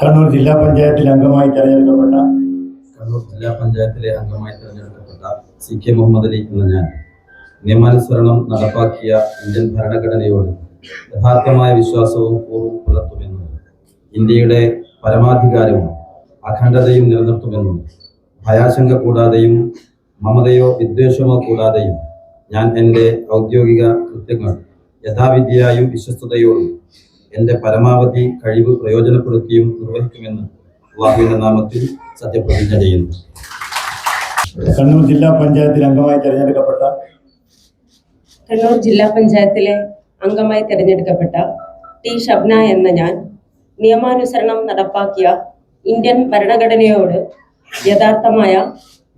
കണ്ണൂർ ജില്ലാ പഞ്ചായത്തിൽ അംഗമായി തെരഞ്ഞെടുക്കപ്പെട്ട കണ്ണൂർ ജില്ലാ പഞ്ചായത്തിലെ അംഗമായി തെരഞ്ഞെടുക്കപ്പെട്ട സി കെ മുഹമ്മദ് അലി എന്ന ഞാൻ നിയമാനുസരണം നടപ്പാക്കിയ ഇന്ത്യൻ ഭരണഘടനയോട് യഥാർത്ഥമായ വിശ്വാസവും പുലർത്തുമെന്നും ഇന്ത്യയുടെ പരമാധികാരവും അഖണ്ഡതയും നിലനിർത്തുമെന്നും ഭയാശങ്ക കൂടാതെയും മമതയോ വിദ്വേഷമോ കൂടാതെയും ഞാൻ എന്റെ ഔദ്യോഗിക കൃത്യങ്ങൾ യഥാവിധിയായും വിശ്വസ്തയോടും എന്റെ പരമാവധി കഴിവ് പ്രയോജനപ്പെടുത്തിയും നിർവഹിക്കുമെന്ന് അള്ളാഹുവിന്റെ നാമത്തിൽ സത്യപ്രതിജ്ഞ ചെയ്യുന്നു. കണ്ണൂർ ജില്ലാ പഞ്ചായത്തിൽ അംഗമായി തെരഞ്ഞെടുക്കപ്പെട്ട കണ്ണൂർ ജില്ലാ പഞ്ചായത്തിലെ അംഗമായി തിരഞ്ഞെടുക്കപ്പെട്ട ടി ഷബ്ന എന്ന ഞാൻ നിയമാനുസരണം നടപ്പാക്കിയ ഇന്ത്യൻ ഭരണഘടനയോട് യഥാർത്ഥമായ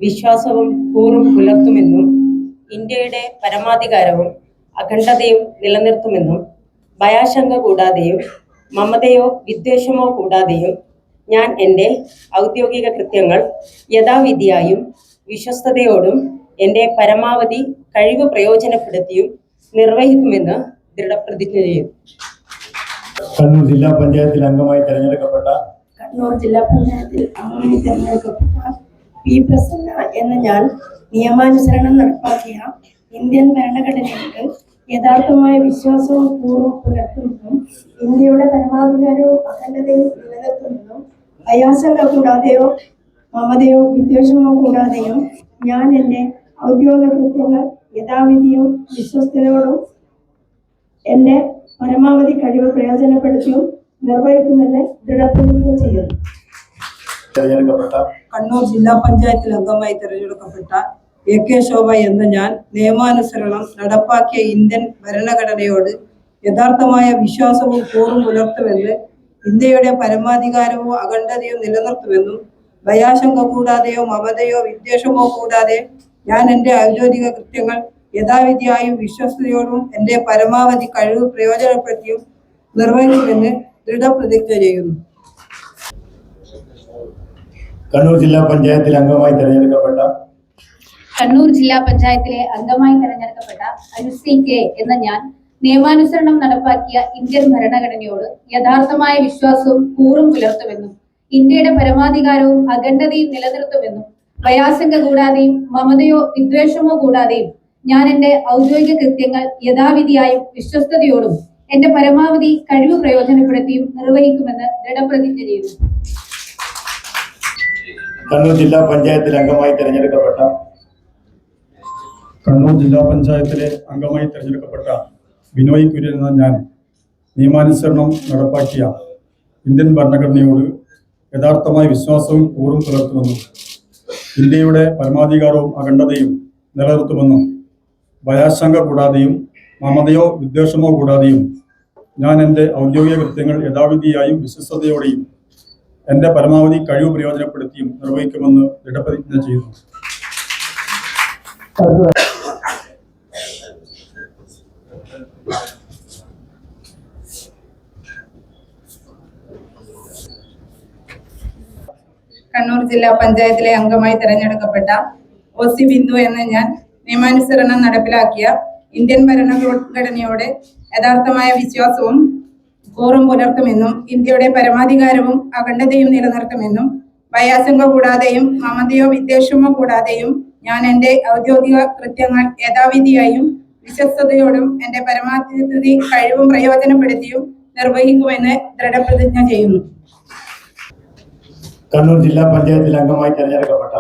വിശ്വാസവും കൂറും പുലർത്തുമെന്നും ഇന്ത്യയുടെ പരമാധികാരവും അഖണ്ഡതയും നിലനിർത്തുമെന്നും ഭയാശങ്ക കൂടാതെയും മമതയോ വിദ്വേഷമോ കൂടാതെയും ഞാൻ എന്റെ ഔദ്യോഗിക കൃത്യങ്ങൾ യഥാവിധിയായും വിശ്വസ്തയോടും എന്റെ പരമാവധി കഴിവ് പ്രയോജനപ്പെടുത്തിയും നിർവഹിക്കുമെന്ന് ദൃഢപ്രതിജ്ഞ ചെയ്യും കണ്ണൂർ ജില്ലാ പഞ്ചായത്തിൽ അംഗമായി തെരഞ്ഞെടുക്കപ്പെട്ട കണ്ണൂർ ജില്ലാ പഞ്ചായത്തിൽ അംഗമായി തെരഞ്ഞെടുക്കപ്പെട്ട പി പ്രസന്ന എന്ന ഞാൻ നിയമാനുസരണം നടപ്പാക്കിയ ഇന്ത്യൻ ഭരണഘടനയോട് യഥാർത്ഥമായ വിശ്വാസവും പൂർവം പുലർത്തുമെന്നും ഇന്ത്യയുടെ പരമാധികാരവും അഖണ്ഡതയും നിലനിർത്തുന്നതും അയാസങ്ങൾ കൂടാതെയോ മമതയോ വിദ്വേഷമോ കൂടാതെയോ ഞാൻ എന്റെ ഔദ്യോഗിക കൃത്യങ്ങൾ യഥാവിധിയും വിശ്വസ്തയോടും എന്റെ പരമാവധി കഴിവ് പ്രയോജനപ്പെടുത്തിയും നിർവഹിക്കുന്നതിന് ദൃഢപ്രതിജ്ഞ ചെയ്യുന്നു. തെരഞ്ഞെടുക്കപ്പെട്ട കണ്ണൂർ ജില്ലാ പഞ്ചായത്തിൽ അംഗമായി തിരഞ്ഞെടുക്കപ്പെട്ട എ കെ ശോഭ എന്ന ഞാൻ നിയമാനുസരണം നടപ്പാക്കിയ ഇന്ത്യൻ ഭരണഘടനയോട് യഥാർത്ഥമായ വിശ്വാസവും കൂറും പുലർത്തുമെന്ന് ഇന്ത്യയുടെ പരമാധികാരമോ അഖണ്ഡതയോ നിലനിർത്തുമെന്നും ഭയാശങ്ക കൂടാതെയോ മമതയോ വിദ്വേഷമോ കൂടാതെ ഞാൻ എന്റെ ഔദ്യോഗിക കൃത്യങ്ങൾ യഥാവിധിയായും വിശ്വസ്തയോടും എന്റെ പരമാവധി കഴിവ് പ്രയോജനപ്പെടുത്തിയും നിർവഹിക്കുമെന്ന് ദൃഢപ്രതിജ്ഞ ചെയ്യുന്നു. കണ്ണൂർ ജില്ലാ പഞ്ചായത്തിൽ അംഗമായി തെരഞ്ഞെടുക്കപ്പെട്ട കണ്ണൂർ ജില്ലാ പഞ്ചായത്തിലെ അംഗമായി തെരഞ്ഞെടുക്കപ്പെട്ട അനുസി കെ എന്ന ഞാൻ നിയമാനുസരണം നടപ്പാക്കിയ ഇന്ത്യൻ ഭരണഘടനയോട് യഥാർത്ഥമായ വിശ്വാസവും കൂറും പുലർത്തുമെന്നും ഇന്ത്യയുടെ പരമാധികാരവും അഖണ്ഡതയും നിലനിർത്തുമെന്നും പ്രയാസങ്ക കൂടാതെയും മമതയോ വിദ്വേഷമോ കൂടാതെയും ഞാൻ എന്റെ ഔദ്യോഗിക കൃത്യങ്ങൾ യഥാവിധിയായും വിശ്വസ്തയോടും എന്റെ പരമാവധി കഴിവ് പ്രയോജനപ്പെടുത്തിയും നിർവഹിക്കുമെന്ന് ദൃഢപ്രതിജ്ഞ ചെയ്യുന്നു. കണ്ണൂർ ജില്ലാ പഞ്ചായത്തിൽ അംഗമായി തെരഞ്ഞെടുക്കപ്പെട്ട കണ്ണൂർ ജില്ലാ പഞ്ചായത്തിലെ അംഗമായി തിരഞ്ഞെടുക്കപ്പെട്ട ബിനോയ് കുര്യൻ എന്ന ഞാൻ നിയമാനുസരണം നടപ്പാക്കിയ ഇന്ത്യൻ ഭരണഘടനയോട് യഥാർത്ഥമായ വിശ്വാസവും കൂറും പുലർത്തുമെന്നും ഇന്ത്യയുടെ പരമാധികാരവും അഖണ്ഡതയും നിലനിർത്തുമെന്നും ഭയാശങ്ക കൂടാതെയും മമതയോ വിദ്വേഷമോ കൂടാതെയും ഞാൻ എന്റെ ഔദ്യോഗിക കൃത്യങ്ങൾ യഥാവിധിയായും വിശ്വസ്തയോടെയും എന്റെ പരമാവധി കഴിവ് പ്രയോജനപ്പെടുത്തിയും നിർവഹിക്കുമെന്ന് ദൃഢപ്രതിജ്ഞ ചെയ്യുന്നു. കണ്ണൂർ ജില്ലാ പഞ്ചായത്തിലെ അംഗമായി തെരഞ്ഞെടുക്കപ്പെട്ട ഒ സി ബിന്ദു എന്ന ഞാൻ നിയമാനുസരണം നടപ്പിലാക്കിയ ഇന്ത്യൻ ഭരണഘടനയോട് യഥാർത്ഥമായ വിശ്വാസവും കൂറും പുലർത്തുമെന്നും ഇന്ത്യയുടെ പരമാധികാരവും അഖണ്ഡതയും നിലനിർത്തുമെന്നും ഭയാശങ്ക കൂടാതെയും മമതയോ വിദ്വേഷമോ കൂടാതെയും ഞാൻ എന്റെ ഔദ്യോഗിക കൃത്യങ്ങൾ യഥാവിധിയായും വിശ്വസ്തയോടും എന്റെ പരമാവധി കഴിവും പ്രയോജനപ്പെടുത്തിയും നിർവഹിക്കുമെന്ന് ദൃഢപ്രതിജ്ഞ ചെയ്യുന്നു. കണ്ണൂർ ജില്ലാ പഞ്ചായത്തിൽ അംഗമായി തെരഞ്ഞെടുക്കപ്പെട്ട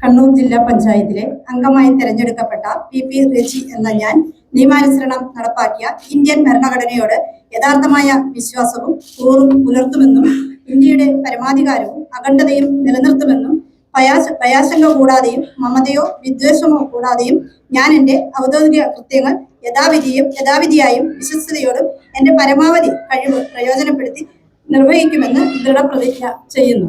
കണ്ണൂർ ജില്ലാ പഞ്ചായത്തിലെ അംഗമായി തെരഞ്ഞെടുക്കപ്പെട്ട പി പി റെജി എന്ന ഞാൻ നിയമാനുസരണം നടപ്പാക്കിയ ഇന്ത്യൻ ഭരണഘടനയോട് യഥാർത്ഥമായ വിശ്വാസവും കൂറും പുലർത്തുമെന്നും ഇന്ത്യയുടെ പരമാധികാരവും അഖണ്ഡതയും നിലനിർത്തുമെന്നും പ്രയാസ പ്രയാസങ്ങൾ കൂടാതെയും മമതയോ വിദ്വേഷമോ കൂടാതെയും ഞാൻ എന്റെ ഔദ്യോഗിക കൃത്യങ്ങൾ യഥാവിധിയും യഥാവിധിയായും വിശ്വസ്തയോടും എന്റെ പരമാവധി കഴിവ് പ്രയോജനപ്പെടുത്തി നിർവഹിക്കുമെന്ന് ദൃഢപ്രതിജ്ഞ ചെയ്യുന്നു.